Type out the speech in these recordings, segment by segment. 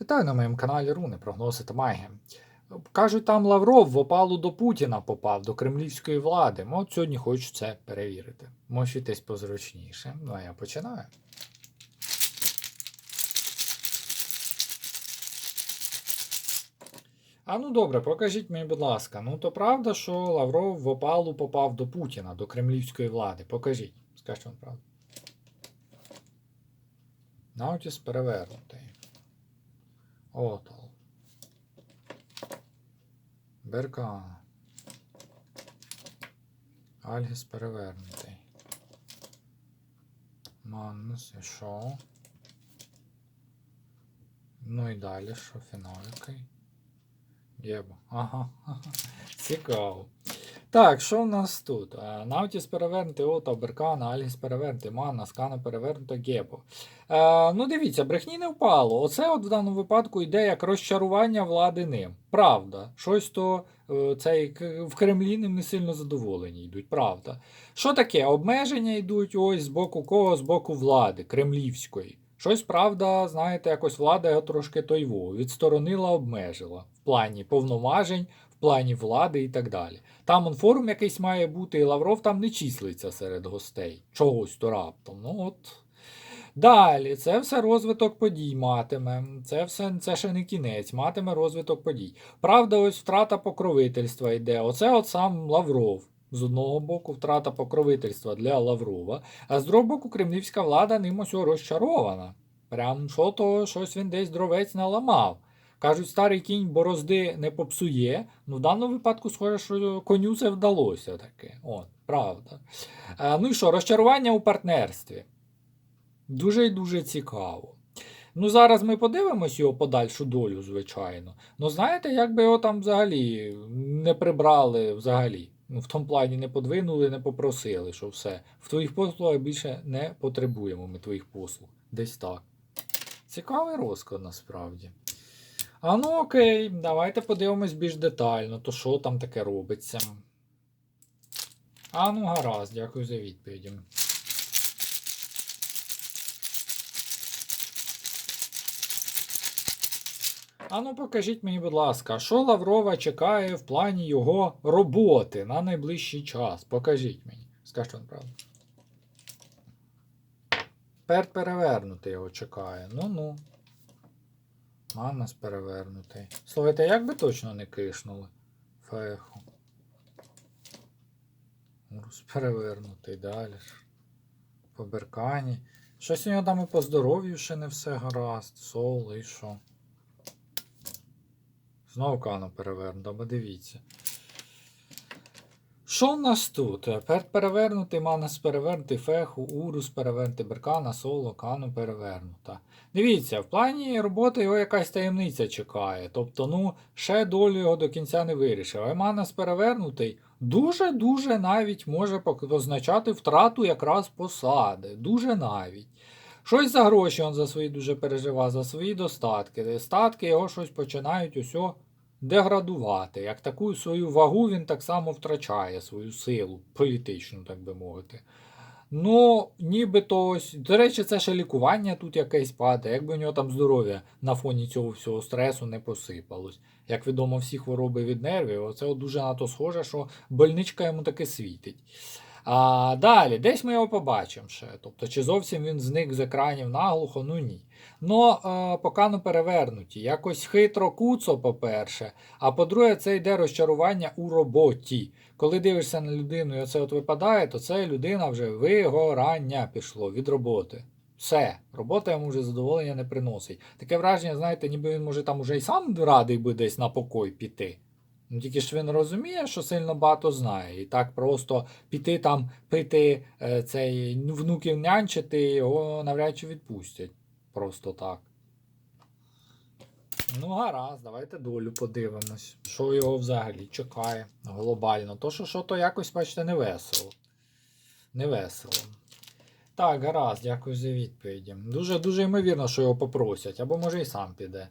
Вітаю на моєму каналі Руни, прогнози та магія. Кажуть, там Лавров в опалу до Путіна попав, до кремлівської влади. Ну, От сьогодні хочу це перевірити. Мочитесь позручніше. Ну а я починаю. А ну добре, покажіть мені, будь ласка. Ну то правда, що Лавров в опалу попав до Путіна, до кремлівської влади. Покажіть. Скажіть вам правду. Наутіс перевернутий. Отол. Беркана. Альгіс перевернутий. Маннус, і що? Ну і далі, що фінал? Єбо. Ага. Цікаво. Так, що в нас тут? Е, Наутіс перевернутий, Ота, Беркана, Альгіс перевернутий, Манна, Скана перевернута, Гебо. Е, ну, дивіться, брехні не впало. Оце от в даному випадку йде як розчарування влади ним. Правда. Щось то е, цей, в Кремлі ним не сильно задоволені йдуть. Правда. Що таке? Обмеження йдуть ось з боку кого? З боку влади, кремлівської. Щось, правда, знаєте, якось влада його трошки тойво, відсторонила, обмежила в плані повноважень, плані влади і так далі. Там он форум якийсь має бути, і Лавров там не числиться серед гостей. Чогось то раптом. Ну от. Далі, це все розвиток подій матиме. Це все це ще не кінець, матиме розвиток подій. Правда, ось втрата покровительства йде. Оце от сам Лавров. З одного боку, втрата покровительства для Лаврова, а з другого боку, кремлівська влада ним ось розчарована. Прям що то щось він десь дровець наламав. Кажуть, старий кінь борозди не попсує. Ну, в даному випадку, схоже, що коню це вдалося таке. От, правда. А, ну і що, розчарування у партнерстві. Дуже і дуже цікаво. Ну, зараз ми подивимось його подальшу долю, звичайно. Ну, знаєте, як би його там взагалі не прибрали взагалі. Ну, в тому плані не подвинули, не попросили, що все. В твоїх послугах більше не потребуємо ми твоїх послуг. Десь так. Цікавий розклад насправді. А ну окей, давайте подивимось більш детально, то що там таке робиться. А ну гаразд, дякую за відповіді. А ну покажіть мені, будь ласка, що Лаврова чекає в плані його роботи на найближчий час? Покажіть мені. Скажіть вам правду. Перт перевернутий його чекає. Ну-ну. Маннас перевернутий. Слухайте, як би точно не кишнули? Феху. Урус перевернутий далі. По беркані. Щось у нього там і по здоров'ю ще не все гаразд. Сол і що. Знову кано перевернуто, бо дивіться. Що в нас тут? Перт перевернутий, манас перевернутий, феху, урус перевернутий, беркана, соло, кану перевернута. Дивіться, в плані роботи його якась таємниця чекає. Тобто, ну, ще долю його до кінця не вирішив. А манас перевернутий дуже-дуже навіть може означати втрату якраз посади. Дуже навіть. Щось за гроші він за свої дуже переживав, за свої достатки. Статки його щось починають усьо деградувати. Як таку свою вагу він так само втрачає, свою силу, політичну, так би мовити. Ну, нібито ось. До речі, це ще лікування тут якесь падає, якби у нього там здоров'я на фоні цього всього стресу не посипалось. Як відомо, всі хвороби від нервів, оце дуже на то схоже, що больничка йому таки світить. А далі, десь ми його побачимо ще. Тобто, чи зовсім він зник з екранів наглухо, ну ні. Ну, поки не перевернуті. Якось хитро куцо, по-перше. А по-друге, це йде розчарування у роботі. Коли дивишся на людину і оце от випадає, то це людина вже вигорання пішло від роботи. Все, робота йому вже задоволення не приносить. Таке враження, знаєте, ніби він може там уже і сам радий би десь на покой піти. Ну тільки ж він розуміє, що сильно багато знає. І так просто піти там пити е, цей внуків нянчити, його навряд чи відпустять. Просто так. Ну, гаразд, давайте долю подивимось. Що його взагалі чекає глобально. То, що що то якось, бачите, не весело. Не весело. Так, гаразд, дякую за відповіді. Дуже дуже ймовірно, що його попросять, або може і сам піде.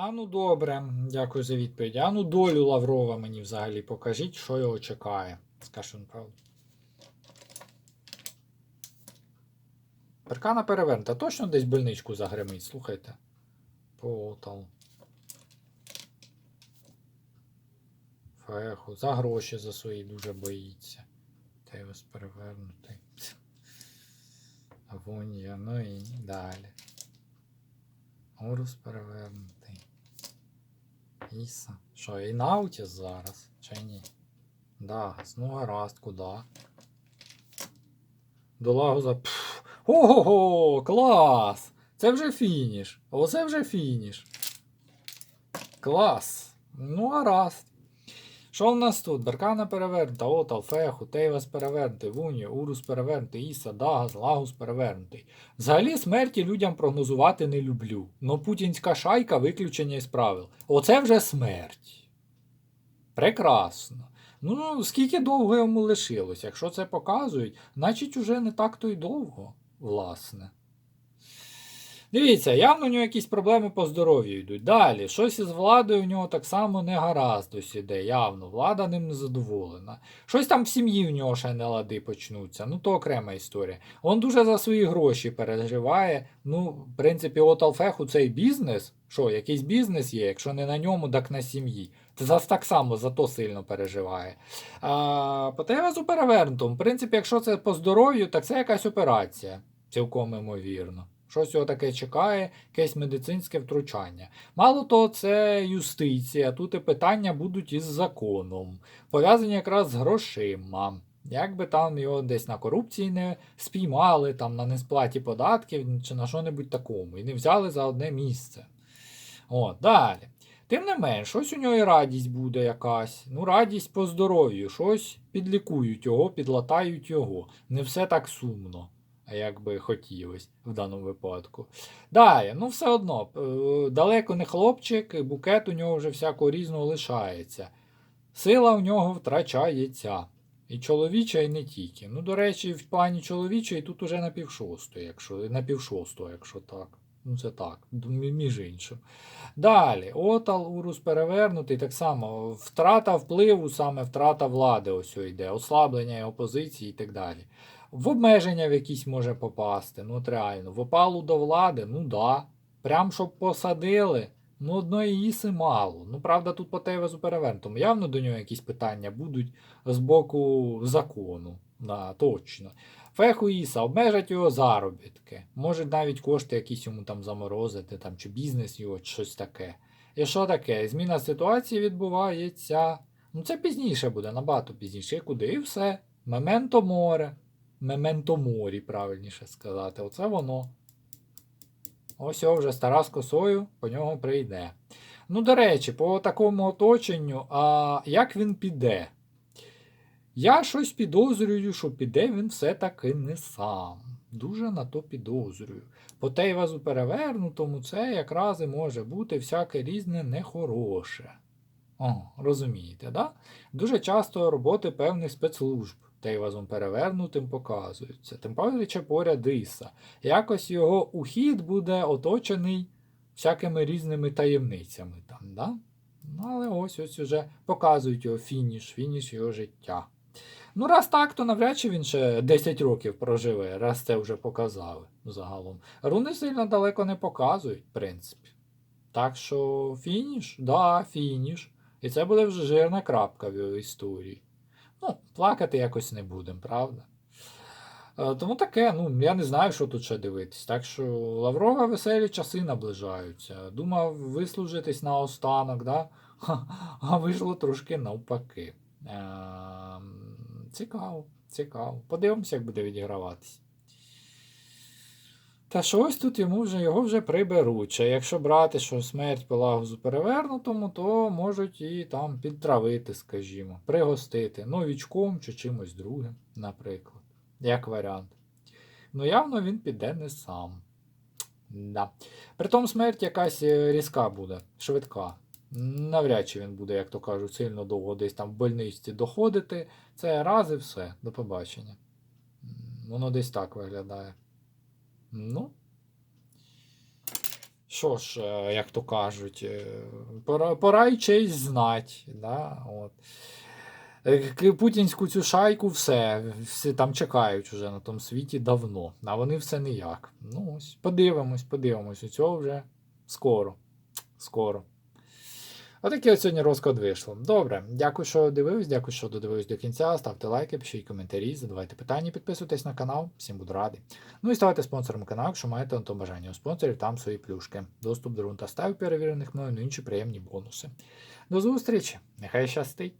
А ну добре, дякую за відповідь. А ну долю Лаврова мені взагалі покажіть, що його чекає. Скажу правду. Перкана перевернута. Точно десь больничку загримить, слухайте. Потал. Феху. За гроші за свої дуже боїться. Тейвас перевернутий. Авонія, ну і далі. Орус перевернутий. Іса. Що, і Наутіс зараз? Чи ні? Да, ну гаразд, куди? До Лагуза. Пф. Ого, клас! Це вже фініш. Оце вже фініш. Клас. Ну, гаразд. Що в нас тут? Беркана перевернута, Отал, Феху, Тейвас перевернутий, Вуні, Урус перевернутий, Іса, Дагас, Лагус перевернутий. Взагалі смерті людям прогнозувати не люблю. Но путінська шайка виключення із правил. Оце вже смерть. Прекрасно. Ну, скільки довго йому лишилось? Якщо це показують, значить уже не так то й довго, власне. Дивіться, явно у нього якісь проблеми по здоров'ю йдуть. Далі, щось із владою у нього так само не гаразд ось іде, явно. Влада ним не задоволена. Щось там в сім'ї в нього ще не лади почнуться. Ну, то окрема історія. Он дуже за свої гроші переживає. Ну, в принципі, от Алфеху цей бізнес. Що, якийсь бізнес є, якщо не на ньому, так на сім'ї. Це так само за то сильно переживає. А, по Тевезу перевернутому. В принципі, якщо це по здоров'ю, так це якась операція. Цілком ймовірно. Щось його таке чекає, якесь медицинське втручання. Мало того, це юстиція. Тут і питання будуть із законом, пов'язані якраз з грошима. Як би там його десь на корупції не спіймали, там на несплаті податків чи на що-небудь такому, і не взяли за одне місце. От, далі. Тим не менш, щось у нього і радість буде якась. Ну, радість по здоров'ю, щось підлікують його, підлатають його. Не все так сумно, як би хотілося в даному випадку. Далі, ну все одно, е, далеко не хлопчик, букет у нього вже всякого різного лишається. Сила в нього втрачається. І чоловіча, і не тільки. Ну, до речі, в плані чоловічої тут уже на півшостої, якщо на півшостого, якщо так. Ну, це так, між іншим. Далі, Отал, Урус перевернутий, так само втрата впливу, саме втрата влади ось йде, ослаблення його позиції і так далі. В обмеження в якісь може попасти, ну от реально. В опалу до влади, ну да. Прям щоб посадили, ну одної іси мало. Ну, правда, тут по Тейвезу перевернутому. Явно до нього якісь питання будуть з боку закону. Да, точно. Феху Іса, обмежать його заробітки. Може навіть кошти якісь йому там заморозити, там, чи бізнес його, чи щось таке. І що таке? Зміна ситуації відбувається. Ну, це пізніше буде, набагато пізніше. І куди? І все. Мементо море. Мементо морі, правильніше сказати. Оце воно. Ось його вже стара з косою по нього прийде. Ну, до речі, по такому оточенню, а як він піде? Я щось підозрюю, що піде він все-таки не сам. Дуже на то підозрюю. По Тейвазу перевернутому це якраз і може бути всяке різне нехороше. О, розумієте, да? Дуже часто роботи певних спецслужб Тейвазом перевернутим показуються. Тим паче поряд Іса. Якось його ухід буде оточений всякими різними таємницями там, да? Ну, але ось ось уже показують його фініш, фініш його життя. Ну, раз так, то навряд чи він ще 10 років проживе, раз це вже показали загалом. Руни сильно далеко не показують, в принципі. Так що фініш? Да, фініш. І це буде вже жирна крапка в його історії. Ну, плакати якось не будемо, правда? Е, Тому таке, ну, я не знаю, що тут ще дивитись. Так що Лаврова веселі часи наближаються. Думав вислужитись на останок, да? а вийшло трошки навпаки. Ем, Цікаво, цікаво. Подивимося, як буде відіграватись. Та щось тут йому вже його вже приберуть. Чи якщо брати, що смерть Пелагузу перевернутому, то можуть і там підтравити, скажімо, пригостити новічком чи чимось другим, наприклад, як варіант. Ну, явно він піде не сам. Да. Притом смерть якась е, різка буде, швидка. Навряд чи він буде, як то кажуть, сильно довго десь там в больниці доходити. Це раз і все. До побачення. Воно десь так виглядає. Ну. Що ж, е, як то кажуть, е, пора, пора й честь знать. Да? От. Е, Путінську цю шайку все, всі там чекають уже на тому світі давно, а вони все ніяк. Ну ось, подивимось, подивимось. У цього вже скоро. Скоро. Отакий от сьогодні розклад вийшло. Добре, дякую, що дивились, дякую, що додивились до кінця. Ставте лайки, пишіть коментарі, задавайте питання, підписуйтесь на канал, всім буду радий. Ну і ставайте спонсором каналу, якщо маєте на то бажання. У спонсорів там свої плюшки. Доступ до рунта став перевірених мною, ну інші приємні бонуси. До зустрічі! Нехай щастить!